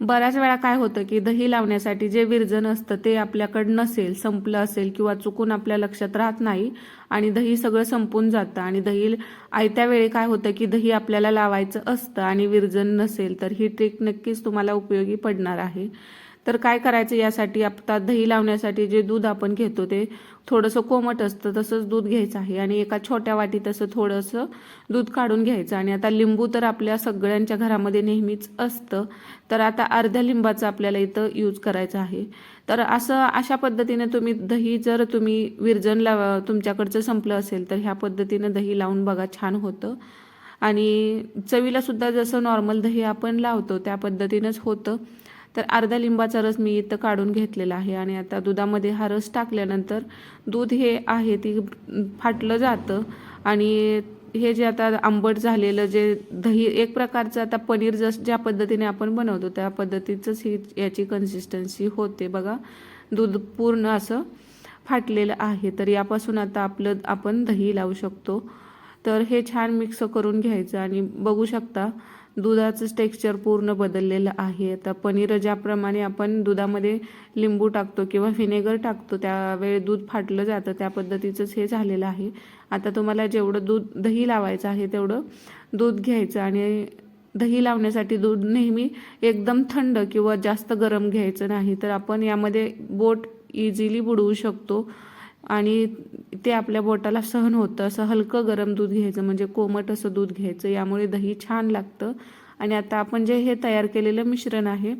बऱ्याच वेळा काय होतं की दही लावण्यासाठी जे विरजन असतं ते आपल्याकडं नसेल संपलं असेल किंवा चुकून आपल्या लक्षात राहत नाही आणि दही सगळं संपून जातं. आणि दही आयत्या वेळी काय होतं की दही आपल्याला लावायचं असतं आणि विरजन नसेल तर ही ट्रिक नक्कीच तुम्हाला उपयोगी पडणार आहे. तर काय करायचं यासाठी? आता दही लावण्यासाठी जे दूध आपण घेतो ते थोडंसं कोमट असतं तसंच दूध घ्यायचं आहे. आणि एका छोट्या वाटीत असं थोडंसं दूध काढून घ्यायचं. आणि आता लिंबू तर आपल्या सगळ्यांच्या घरामध्ये नेहमीच असतं. तर आता अर्ध्या लिंबाचं आपल्याला इथं यूज करायचं आहे. तर असं अशा पद्धतीने तुम्ही दही जर तुम्ही विरजन लावा तुमच्याकडचं संपलं असेल तर ह्या पद्धतीनं दही लावून बघा छान होतं. आणि चवीला सुद्धा जसं नॉर्मल दही आपण लावतो त्या पद्धतीनंच होतं. तर अर्धा लिंबाचा रस मी इथं काढून घेतलेला आहे आणि आता दुधामध्ये हा रस टाकल्यानंतर दूध हे आहे ती फाटलं जातं. आणि हे जे आता आंबट झालेलं जे दही एक प्रकारचं आता पनीर जस ज्या पद्धतीने आपण बनवतो त्या पद्धतीचंच ही याची कन्सिस्टन्सी होते बघा. दूध पूर्ण असं फाटलेलं आहे. तर यापासून आता आपलं आपण दही लावू शकतो. तर हे छान मिक्स करून घ्यायचं आणि बघू शकता दुधाचं टेक्स्चर पूर्ण बदललेलं आहे. आता पनीर ज्याप्रमाणे आपण दुधामध्ये लिंबू टाकतो किंवा व्हिनेगर टाकतो त्यावेळी दूध फाटलं जातं त्या पद्धतीचंच हे झालेलं आहे. आता तुम्हाला जेवढं दूध दही लावायचं आहे तेवढं दूध घ्यायचं आणि दही लावण्यासाठी दूध नेहमी एकदम थंड किंवा जास्त गरम घ्यायचं नाही. तर आपण यामध्ये बोट इझिली बुडवू शकतो. आणि ते आपल्या बोटाला सहन होतं. असं हलकं गरम दूध घ्यायचं म्हणजे कोमट असं दूध घ्यायचं. यामुळे दही छान लागतं. आणि आता आपण जे हे तयार केलेलं मिश्रण आहे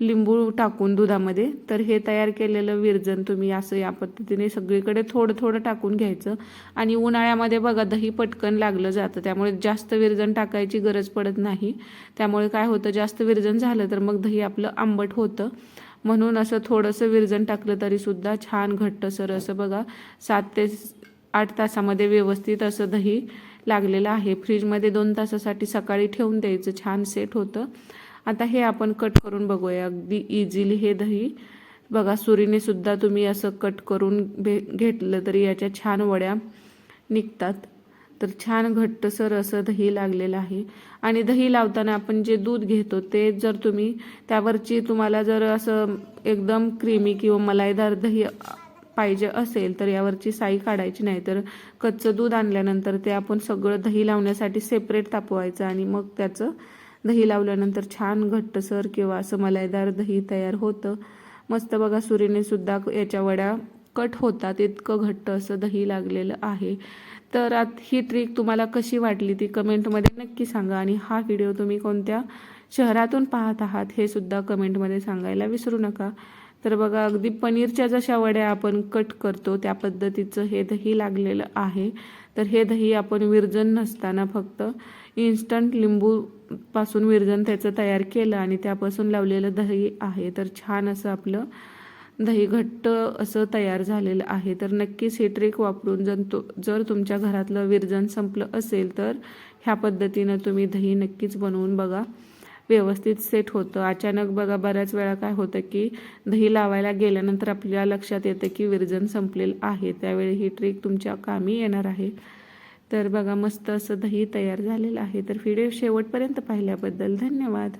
लिंबू टाकून दुधामध्ये तर हे तयार केलेलं विरजन तुम्ही असं या पद्धतीने सगळीकडे थोडं थोडं टाकून घ्यायचं. आणि उन्हाळ्यामध्ये बघा दही पटकन लागलं जातं. त्यामुळे जास्त विरजन टाकायची गरज पडत नाही. त्यामुळे काय होतं जास्त विरजन झालं तर मग दही आपलं आंबट होतं. म्हणून असं थोडंसं विरजण टाकलं तरीसुद्धा छान घट्टसर असं बघा सात ते आठ तासामध्ये व्यवस्थित असं दही लागलेलं आहे. फ्रीजमध्ये दोन तासासाठी सकाळी ठेवून द्यायचं छान सेट होतं. आता हे आपण कट करून बघूया. अगदी इझिली हे दही. बघा सुरीने सुद्धा तुम्ही असं कट करून भे घेतलं तरी याच्या छान वड्या निघतात. तर छान घट्टसर असं दही लागलेलं आहे. आणि दही लावताना आपण जे दूध घेतो ते जर तुम्ही त्यावरची तुम्हाला जर असं एकदम क्रीमी किंवा मलाईदार दही पाहिजे असेल तर यावरची साई काढायची नाही. तर कच्चं दूध आणल्यानंतर ते आपण सगळं दही लावण्यासाठी सेपरेट तापवायचं आणि मग त्याचं दही लावल्यानंतर छान घट्टसर किंवा असं मलाईदार दही तयार होतं. मस्त बघा सुरीने सुद्धा याच्या वड्या कट होतात इतकं घट्ट असं दही लागलेलं आहे. तर आत ही ट्रिक तुम्हाला कशी वाटली ती कमेंटमध्ये नक्की सांगा आणि हा व्हिडिओ तुम्ही कोणत्या शहरातून पाहत आहात हे सुद्धा कमेंटमध्ये सांगायला विसरू नका. तर बघा अगदी पनीरच्या जशा वड्या आपण कट करतो त्या पद्धतीचं हे दही लागलेलं आहे. तर हे दही आपण विरजन नसताना फक्त इन्स्टंट लिंबूपासून विरजन त्याचं तयार केलं आणि त्यापासून लावलेलं दही आहे. तर छान असं आपलं दही घट्ट असं तयार झालेलं आहे. तर नक्कीच हे ट्रिक वापरून जर तो जर तुमच्या घरातलं विरजन संपलं असेल तर ह्या पद्धतीनं तुम्ही दही नक्कीच बनवून बघा. व्यवस्थित सेट होतं. अचानक बघा बऱ्याच वेळा काय होतं की दही लावायला गेल्यानंतर आपल्या लक्षात येतं की विरजन संपलेलं आहे. त्यावेळी ही ट्रिक तुमच्या कामी येणार आहे. तर बघा मस्त असं दही तयार झालेलं आहे. तर व्हिडिओ शेवटपर्यंत पाहिल्याबद्दल धन्यवाद.